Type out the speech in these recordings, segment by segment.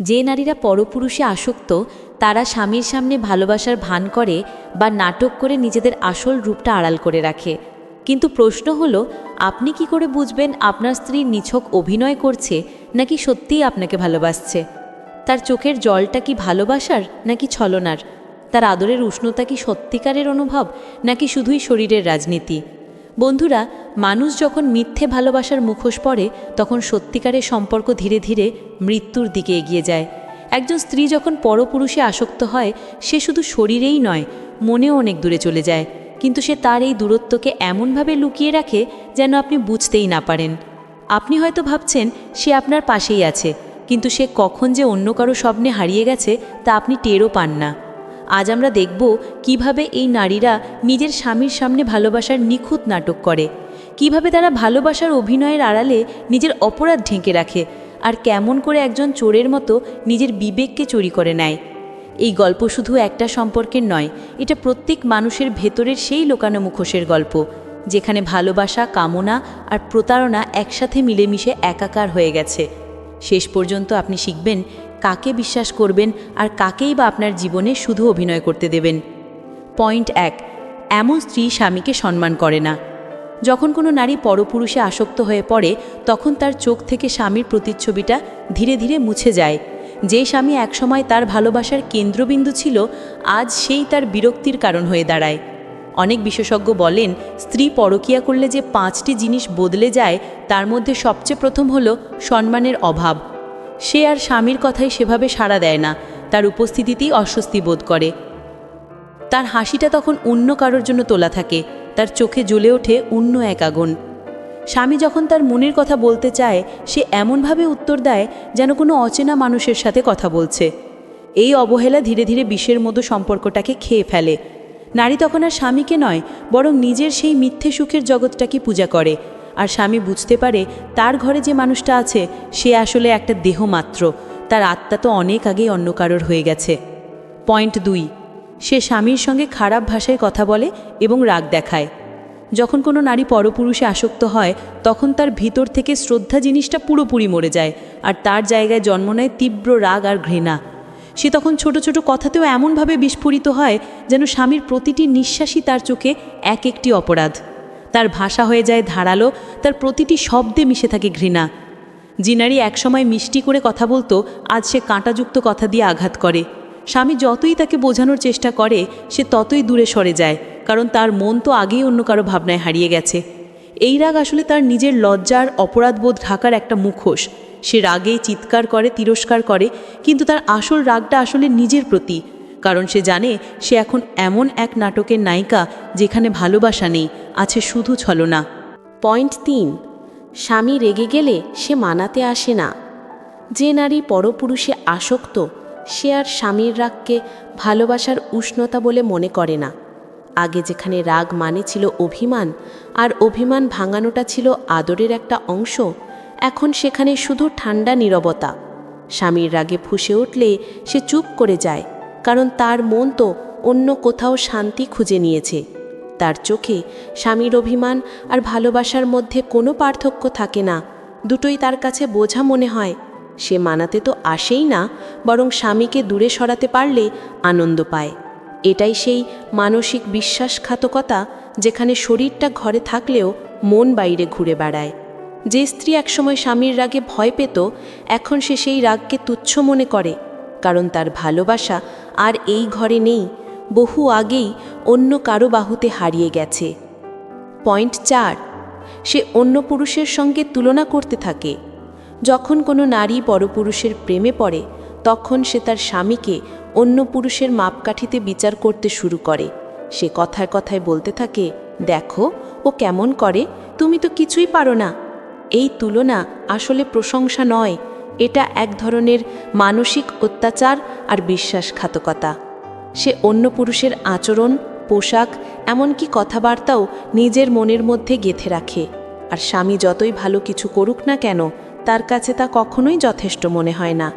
যে নারীরা পরপুরুষে আসক্ত, তারা স্বামীর সামনে ভালোবাসার ভান করে বা নাটক করে নিজেদের আসল রূপটা আড়াল করে রাখে। কিন্তু প্রশ্ন হলো, আপনি কি করে বুঝবেন আপনার স্ত্রী নিছক অভিনয় করছে নাকি সত্যিই আপনাকে ভালোবাসছে? তার চোখের জলটা কি ভালোবাসার নাকি ছলনার? তার আদরের উষ্ণতা কি সত্যিকারের অনুভব নাকি শুধুই শরীরের রাজনীতি? বন্ধুরা, মানুষ যখন মিথ্যে ভালোবাসার মুখোশ পড়ে তখন সত্যিকারের সম্পর্ক ধীরে ধীরে মৃত্যুর দিকে এগিয়ে যায়। একজন স্ত্রী যখন পরপুরুষে আসক্ত হয়, সে শুধু শরীরেই নয়, মনেও অনেক দূরে চলে যায়। কিন্তু সে তার এই দূরত্বকে এমনভাবে লুকিয়ে রাখে, যেন আপনি বুঝতেই না পারেন। আপনি হয়তো ভাবছেন, সে আপনার পাশেই আছে, কিন্তু সে কখন যে অন্য কারও স্বপ্নে হারিয়ে গেছে, তা আপনি টেরও পান না। আজ আমরা দেখব কীভাবে এই নারীরা নিজের স্বামীর সামনে ভালোবাসার নিখুঁত নাটক করে, কীভাবে তারা ভালোবাসার অভিনয়ের আড়ালে নিজের অপরাধ ঢেকে রাখে আর কেমন করে একজন চোরের মতো নিজের বিবেককে চুরি করে নেয়। এই গল্প শুধু একটা সম্পর্কের নয়, এটা প্রত্যেক মানুষের ভেতরের সেই লোকানো মুখোশের গল্প, যেখানে ভালোবাসা, কামনা আর প্রতারণা একসাথে মিলেমিশে একাকার হয়ে গেছে। শেষ পর্যন্ত আপনি শিখবেন কাকে বিশ্বাস করবেন আর কাকেই বা আপনার জীবনে শুধু অভিনয় করতে দেবেন। পয়েন্ট এক, এমন স্ত্রী স্বামীকে সম্মান করে না। যখন কোনো নারী পরপুরুষে আসক্ত হয়ে পড়ে, তখন তার চোখ থেকে স্বামীর প্রতিচ্ছবিটা ধীরে ধীরে মুছে যায়। যে স্বামী একসময় তার ভালোবাসার কেন্দ্রবিন্দু ছিল, আজ সেই তার বিরক্তির কারণ হয়ে দাঁড়ায়। অনেক বিশেষজ্ঞ বলেন, স্ত্রী পরকিয়া করলে যে পাঁচটি জিনিস বদলে যায়, তার মধ্যে সবচেয়ে প্রথম হলো সম্মানের অভাব। সে আর স্বামীর কথাই সেভাবে সাড়া দেয় না, তার উপস্থিতিতেই অস্বস্তি বোধ করে। তার হাসিটা তখন অন্য কারোর জন্য তোলা থাকে, তার চোখে জ্বলে ওঠে অন্য এক আগুন। স্বামী যখন তার মনের কথা বলতে চায়, সে এমনভাবে উত্তর দেয় যেন কোনো অচেনা মানুষের সাথে কথা বলছে। এই অবহেলা ধীরে ধীরে বিষের মতো সম্পর্কটাকে খেয়ে ফেলে। নারী তখন আর স্বামীকে নয়, বরং নিজের সেই মিথ্যে সুখের জগৎটাকে পূজা করে। আর স্বামী বুঝতে পারে তার ঘরে যে মানুষটা আছে, সে আসলে একটা দেহ মাত্র। তার আত্মা তো অনেক আগেই অন্য কারোর হয়ে গেছে। পয়েন্ট দুই, সে স্বামীর সঙ্গে খারাপ ভাষায় কথা বলে এবং রাগ দেখায়। যখন কোনো নারী পরপুরুষে আসক্ত হয়, তখন তার ভিতর থেকে শ্রদ্ধা জিনিসটা পুরোপুরি মরে যায় আর তার জায়গায় জন্ম নেয় তীব্র রাগ আর ঘৃণা। সে তখন ছোট ছোট কথাতেও এমনভাবে বিস্ফোরিত হয় যেন স্বামীর প্রতিটি নিঃশ্বাসই তার চোখে এক একটি অপরাধ। তার ভাষা হয়ে যায় ধারালো, তার প্রতিটি শব্দে মিশে থাকে ঘৃণা। যে নারী একসময় মিষ্টি করে কথা বলতো, আজ সে কাঁটাযুক্ত কথা দিয়ে আঘাত করে। স্বামী যতই তাকে বোঝানোর চেষ্টা করে, সে ততই দূরে সরে যায়, কারণ তার মন তো আগেই অন্য কারও ভাবনায় হারিয়ে গেছে। এই রাগ আসলে তার নিজের লজ্জার অপরাধবোধ ঢাকার একটা মুখোশ। সে রাগেই চিৎকার করে, তিরস্কার করে, কিন্তু তার আসল রাগটা আসলে নিজের প্রতি কারণ সে জানে সে এখন এমন এক নাটকের নায়িকা যেখানে ভালোবাসা নেই, আছে শুধু ছলনা। পয়েন্ট তিন, স্বামী রেগে গেলে সে মানাতে আসে না। যে নারী পরপুরুষে আসক্ত, সে আর স্বামীর রাগকে ভালোবাসার উষ্ণতা বলে মনে করে না। আগে যেখানে রাগ মানে ছিল অভিমান, আর অভিমান ভাঙানোটা ছিল আদরের একটা অংশ, এখন সেখানে শুধু ঠান্ডা নীরবতা। স্বামীর রাগে ফুসে উঠলে সে চুপ করে যায়। কারণ তার মন তো অন্য কোথাও শান্তি খুঁজে নিয়েছে। তার চোখে স্বামীর অভিমান আর ভালোবাসার মধ্যে কোনো পার্থক্য থাকে না। দুটোই তার কাছে বোঝা মনে হয়। সে মানাতে তো আসেই না, বরং স্বামীকে দূরে সরাতে পারলে আনন্দ পায়। এটাই সেই মানসিক বিশ্বাসঘাতকতা যেখানে শরীরটা ঘরে থাকলেও মন বাইরে ঘুরে বেড়ায়। যে স্ত্রী একসময় স্বামীর রাগে ভয় পেত, এখন সে সেই রাগকে তুচ্ছ মনে করে। কারণ তার ভালোবাসা আর এই ঘরে নেই, বহু আগেই অন্য কারও বাহুতে হারিয়ে গেছে। পয়েন্ট চার, সে অন্য পুরুষের সঙ্গে তুলনা করতে থাকে। যখন কোনো নারী পরপুরুষের প্রেমে পড়ে, তখন সে তার স্বামীকে অন্য পুরুষের মাপকাঠিতে বিচার করতে শুরু করে। সে কথায় কথায় বলতে থাকে, দেখো, ও কেমন করে? তুমি তো কিছুই পারো না। এই তুলনা আসলে প্রশংসা নয় এটা এক ধরনের মানসিক অত্যাচার আর বিশ্বাসঘাতকতা। সে অন্য পুরুষের আচরণ, পোশাক, এমনকি কথাবার্তাও নিজের মনের মধ্যে গেথে রাখে। আর স্বামী যতই ভালো কিছু করুক না কেন, তার কাছে তা কখনোই যথেষ্ট মনে হয় না।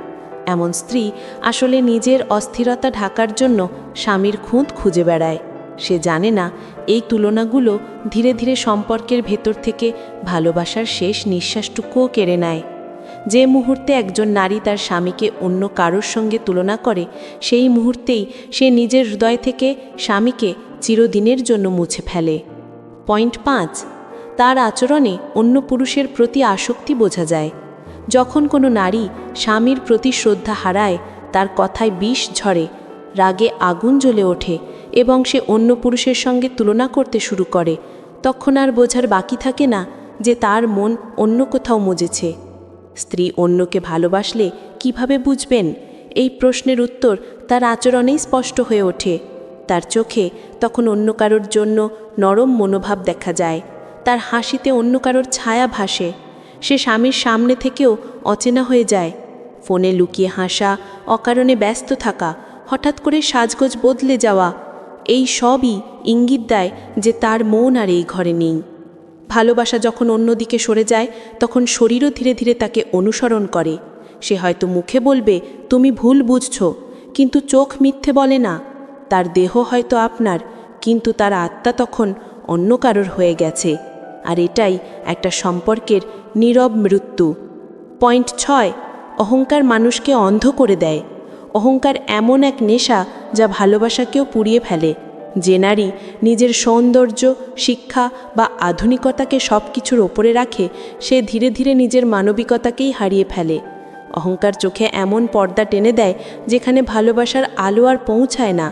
এমন স্ত্রী আসলে নিজের অস্থিরতা ঢাকার জন্য স্বামীর খুঁত খুঁজে বেড়ায়। সে জানে না, এই তুলনাগুলো ধীরে ধীরে সম্পর্কের ভেতর থেকে ভালোবাসার শেষ নিঃশ্বাসটুকুও কেড়ে নেয়। যে মুহূর্তে একজন নারী তার স্বামীকে অন্য কারোর সঙ্গে তুলনা করে, সেই মুহূর্তেই সে নিজের হৃদয় থেকে স্বামীকে চিরদিনের জন্য মুছে ফেলে। পয়েন্ট পাঁচ, তার আচরণে অন্য পুরুষের প্রতি আসক্তি বোঝা যায়। যখন কোনো নারী স্বামীর প্রতি শ্রদ্ধা হারায়, তার কথায় বিষ ঝরে, রাগে আগুন জ্বলে ওঠে এবং সে অন্য পুরুষের সঙ্গে তুলনা করতে শুরু করে, তখন আর বোঝার বাকি থাকে না যে তার মন অন্য কোথাও মজেছে। স্ত্রী অন্যকে ভালোবাসলে কীভাবে বুঝবেন? এই প্রশ্নের উত্তর তার আচরণেই স্পষ্ট হয়ে ওঠে। তার চোখে তখন অন্য কারোর জন্য নরম মনোভাব দেখা যায়। তার হাসিতে অন্য কারোর ছায়া ভাসে। সে স্বামীর সামনে থেকেও অচেনা হয়ে যায়। ফোনে লুকিয়ে হাসা, অকারণে ব্যস্ত থাকা, হঠাৎ করে সাজগোজ বদলে যাওয়া, এই সবই ইঙ্গিত দেয় যে তার মন আর এই ঘরে নেই। ভালোবাসা যখন অন্যদিকে সরে যায়, তখন শরীরও ধীরে ধীরে তাকে অনুসরণ করে। সে হয়তো মুখে বলবে, তুমি ভুল বুঝছ। কিন্তু চোখ মিথ্যে বলে না। তার দেহ হয়তো আপনার, কিন্তু তার আত্মা তখন অন্য কারোর হয়ে গেছে। আর এটাই একটা সম্পর্কের নীরব মৃত্যু। পয়েন্ট ছয়, অহংকার মানুষকে অন্ধ করে দেয়। অহংকার এমন এক নেশা যা ভালোবাসাকেও পুড়িয়ে ফেলে। যে নারী নিজের সৌন্দর্য, শিক্ষা বা আধুনিকতাকে সব কিছুর ওপরে রাখে, সে ধীরে ধীরে নিজের মানবিকতাকেই হারিয়ে ফেলে। অহংকার চোখে এমন পর্দা টেনে দেয় যেখানে ভালোবাসার আলো আর পৌঁছায় না।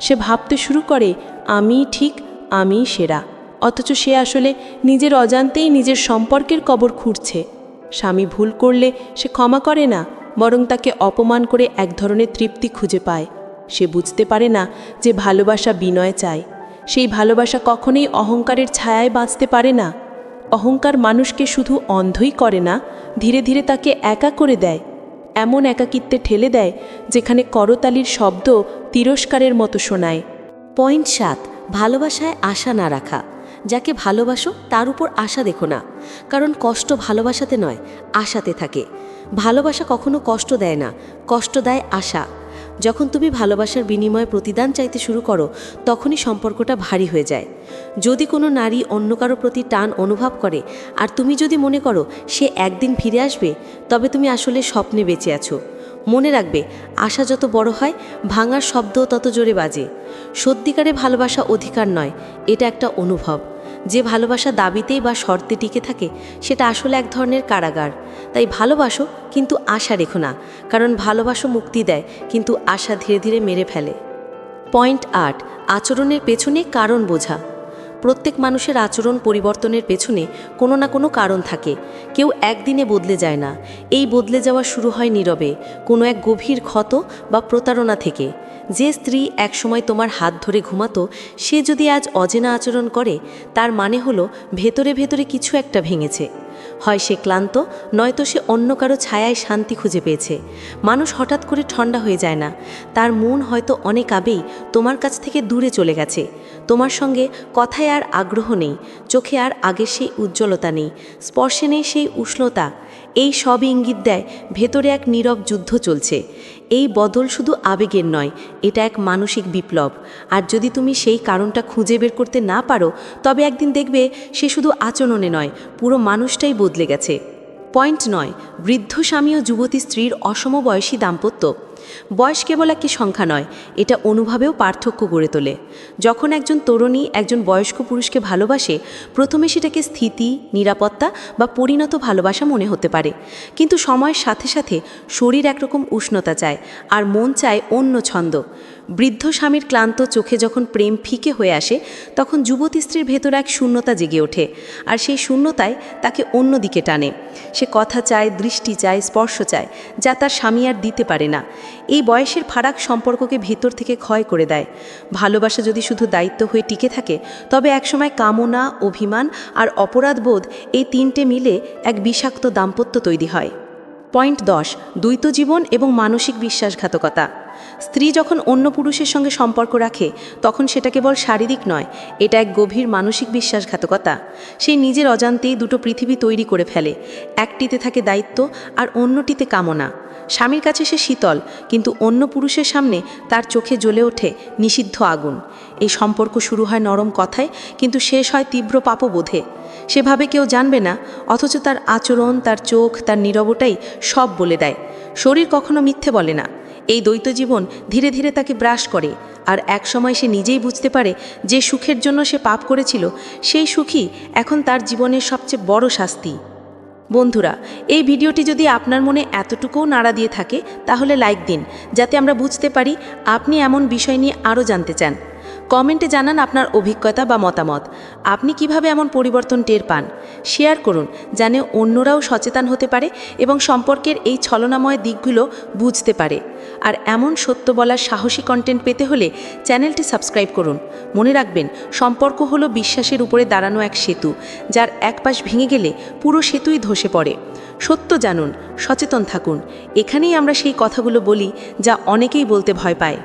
সে ভাবতে শুরু করে, আমি ঠিক, আমি সেরা। অথচ সে আসলে নিজের অজান্তেই নিজের সম্পর্কের কবর খুঁড়ছে। স্বামী ভুল করলে সে ক্ষমা করে না, বরং তাকে অপমান করে এক ধরনের তৃপ্তি খুঁজে পায়। সে বুঝতে পারে না যে ভালোবাসা বিনয় চায়। সেই ভালোবাসা কখনোই অহংকারের ছায়ায় বাঁচতে পারে না। অহংকার মানুষকে শুধু অন্ধই করে না, ধীরে ধীরে তাকে একা করে দেয়। এমন একাকিত্বে ঠেলে দেয়, যেখানে করতালির শব্দ তিরস্কারের মতো শোনায়। পয়েন্ট সাত, ভালোবাসায় আশা না রাখা। যাকে ভালোবাসো, তার উপর আশা দেখো না। কারণ কষ্ট ভালোবাসাতে নয়, আশাতে থাকে। ভালোবাসা কখনো কষ্ট দেয় না, কষ্ট দেয় আশা। যখন তুমি ভালোবাসার বিনিময়ে প্রতিদান চাইতে শুরু করো, তখনই সম্পর্কটা ভারী হয়ে যায়। যদি কোনো নারী অন্য কারও প্রতি টান অনুভব করে, আর তুমি যদি মনে করো সে একদিন ফিরে আসবে, তবে তুমি আসলে স্বপ্নে বেঁচে আছো। মনে রাখবে, আশা যত বড় হয়, ভাঙার শব্দও তত জোরে বাজে। সত্যিকারে ভালোবাসা অধিকার নয়, এটা একটা অনুভব। যে ভালোবাসা দাবিতেই বা শর্তে টিকে থাকে, সেটা আসলে এক ধরনের কারাগার। তাই ভালোবাসো, কিন্তু আশা রেখো না, কারণ ভালোবাসো মুক্তি দেয়, কিন্তু আশা ধীরে ধীরে মেরে ফেলে। পয়েন্ট আট, আচরণের পেছনে কারণ বোঝা। প্রত্যেক মানুষের আচরণ পরিবর্তনের পেছনে কোনো না কোনো কারণ থাকে। কেউ একদিনে বদলে যায় না। এই বদলে যাওয়া শুরু হয় নীরবে, কোনো এক গভীর ক্ষত বা প্রতারণা থেকে। যে স্ত্রী একসময় তোমার হাত ধরে ঘুমাতো, সে যদি আজ অজেনা আচরণ করে, তার মানে হলো ভেতরে ভেতরে কিছু একটা ভেঙেছে। হয় সে ক্লান্ত, নয়তো সে অন্য কারও ছায়ায় শান্তি খুঁজে পেয়েছে। মানুষ হঠাৎ করে ঠান্ডা হয়ে যায় না। তার মন হয়তো অনেক আবেই তোমার কাছ থেকে দূরে চলে গেছে। তোমার সঙ্গে কথায় আর আগ্রহ নেই, চোখে আর আগের সেই উজ্জ্বলতা নেই, স্পর্শে নেই সেই উষ্ণতা। এই সব ইঙ্গিত দেয় ভেতরে এক নীরব যুদ্ধ চলছে। এই বদল শুধু আবেগের নয়, এটা এক মানসিক বিপ্লব। আর যদি তুমি সেই কারণটা খুঁজে বের করতে না পারো, তবে একদিন দেখবে সে শুধু আচরণে নয়, পুরো মানুষটাই বদলে গেছে। পয়েন্ট নয়, বৃদ্ধ স্বামী ও যুবতী স্ত্রীর অসমবয়সী দাম্পত্য। বয়স কেবল একটি সংখ্যা নয়, এটা অনুভবেও পার্থক্য গড়ে তোলে। যখন একজন তরুণী একজন বয়স্ক পুরুষকে ভালোবাসে, প্রথমে সেটাকে স্থিতি, নিরাপত্তা বা পরিণত ভালোবাসা মনে হতে পারে। কিন্তু সময়ের সাথে সাথে শরীর একরকম উষ্ণতা চায় আর মন চায় অন্য ছন্দ। বৃদ্ধ স্বামীর ক্লান্ত চোখে যখন প্রেম ফিকে হয়ে আসে, তখন যুবতী স্ত্রীর ভেতর এক শূন্যতা জেগে ওঠে আর সেই শূন্যতায় তাকে অন্য দিকে টানে। সে কথা চায়, দৃষ্টি চায়, স্পর্শ চায়, যা তার স্বামী আর দিতে পারে না। এই বয়সের ফারাক সম্পর্ককে ভেতর থেকে ক্ষয় করে দেয়। ভালোবাসা যদি শুধু দায়িত্ব হয়ে টিকে থাকে, তবে একসময় কামনা, অভিমান আর অপরাধবোধ এই তিনটে মিলে এক বিষাক্ত দাম্পত্য তৈরি হয়। পয়েন্ট দশ, দ্বৈত জীবন এবং মানসিক বিশ্বাসঘাতকতা। স্ত্রী যখন অন্য পুরুষের সঙ্গে সম্পর্ক রাখে, তখন সেটা কেবল শারীরিক নয়, এটা এক গভীর মানসিক বিশ্বাসঘাতকতা। সে নিজের অজান্তেই দুটো পৃথিবী তৈরি করে ফেলে, একটিতে থাকে দায়িত্ব আর অন্যটিতে কামনা। স্বামীর কাছে সে শীতল, কিন্তু অন্য পুরুষের সামনে তার চোখে জ্বলে ওঠে নিষিদ্ধ আগুন। এই সম্পর্ক শুরু হয় নরম কথায়, কিন্তু শেষ হয় তীব্র পাপবোধে। সেভাবে কেউ জানবে না, অথচ তার আচরণ, তার চোখ, তার নীরবটাই সব বলে দেয়। শরীর কখনো মিথ্যে বলে না। এই দ্বৈত জীবন ধীরে ধীরে তাকে ব্রাশ করে, আর এক সময় সে নিজেই বুঝতে পারে যে সুখের জন্য সে পাপ করেছিল, সেই সুখই এখন তার জীবনের সবচেয়ে বড় শাস্তি। বন্ধুরা, এই ভিডিওটি যদি আপনার মনে এতটুকুও নাড়া দিয়ে থাকে, তাহলে লাইক দিন, যাতে আমরা বুঝতে পারি আপনি এমন বিষয় নিয়ে আরও জানতে চান। কমেন্টে জানান আপনার অভিজ্ঞতা বা মতামত। আপনি কীভাবে এমন পরিবর্তন টের পান? শেয়ার করুন জানে অন্যরাও সচেতন হতে পারে এবং সম্পর্কের এই ছলনাময় দিকগুলো বুঝতে পারে। আর এমন সত্য বলার সাহসী কন্টেন্ট পেতে হলে চ্যানেলটি সাবস্ক্রাইব করুন। মনে রাখবেন, সম্পর্ক হলো বিশ্বাসের উপরে দাঁড়ানো এক সেতু, যার এক পাশ ভেঙে গেলে পুরো সেতুই ধসে পড়ে। সত্য জানুন, সচেতন থাকুন। এখানেই আমরা সেই কথাগুলো বলি, যা অনেকেই বলতে ভয় পায়।